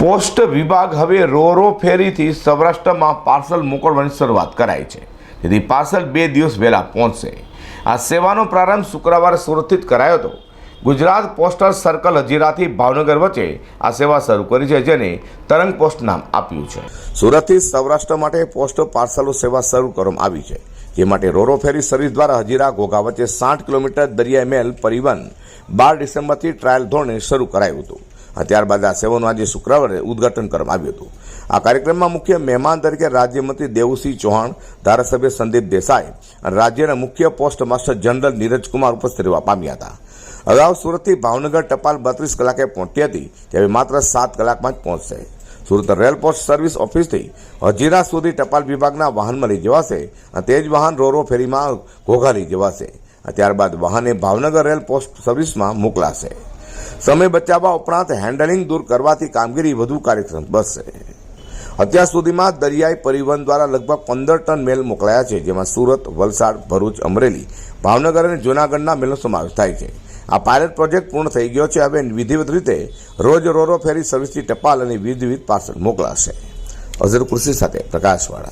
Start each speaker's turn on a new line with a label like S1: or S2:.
S1: Post વિભાગ હવે ro ro ફેરીથી સૌરાષ્ટ્રમાં પાર્સલ મોકલવાની શરૂઆત કરાઈ છે. જેથી પાર્સલ બે દિવસ વહેલા પહોંચશે. આ સેવાનો પ્રારંભ શુક્રવારે સુરતથી કરાયો હતો. ગુજરાત પોસ્ટલ સર્કલ હજીરાથી ભાવનગર વચ્ચે આ સેવા શરૂ કરી છે, જેને તરંગ પોસ્ટ નામ આપ્યું છે. સુરતથી સૌરાષ્ટ્ર માટે પોસ્ટ પાર્સલો સેવા શરૂ કરવામાં આવી છે. જે માટે રોરો ફેરી સર્વિસ દ્વારા હજીરા ઘોઘા વચ્ચે સાઠ કિલોમીટર દરિયાઈ મેલ પરિવહન બાર ડિસેમ્બરથી ટ્રાયલ ધોરણે શરૂ કરાયું હતું. ત્યારબાદ આ સેવાનું આજે શુક્રવારે ઉદ્ઘાટન કરવામાં આવ્યું હતું. આ કાર્યક્રમમાં મુખ્ય મહેમાન તરીકે રાજ્યમંત્રી દેવુસિંહ ચૌહાણ, ધારાસભ્ય સંદીપ દેસાઈ અને રાજ્યના મુખ્ય પોસ્ટ માસ્ટર જનરલ નીરજકુમાર ઉપસ્થિત રહેવા પામ્યા હતા. અગાઉ સુરતથી ભાવનગર ટપાલ બત્રીસ કલાકે પહોંચી હતી, ત્યારે માત્ર સાત કલાકમાં જ પહોંચશે. સુરત રેલ પોસ્ટ સર્વિસ ઓફિસથી હજીરા સુધી ટપાલ વિભાગના વાહનમાં લઈ જવાશે અને તે જ વાહન રોરો ફેરીમાં ઘોઘા લઈ જવાશે. ત્યારબાદ વાહને ભાવનગર રેલ પોસ્ટ સર્વિસમાં મોકલાશે. સમય બચાવવા ઉપરાંત હેન્ડલિંગ દૂર કરવાથી કામગીરી વધુ કાર્યક્ષમ બનશે. અત્યાર સુધીમાં દરિયાઈ પરિવહન દ્વારા લગભગ પંદર ટન મેલ મોકલાયા છે, જેમાં સુરત, વલસાડ, ભરૂચ, અમરેલી, ભાવનગર અને જૂનાગઢના મેલનો સમાવેશ થાય છે. આ પાયલટ પ્રોજેક્ટ પૂર્ણ થઈ ગયો છે, હવે વિધિવત રીતે રોજ રોરો ફેરી સર્વિસથી ટપાલ અને વિવિધ પાર્સલ મોકલાશે. અઝર કૃષિ સાથે પ્રકાશવાળા.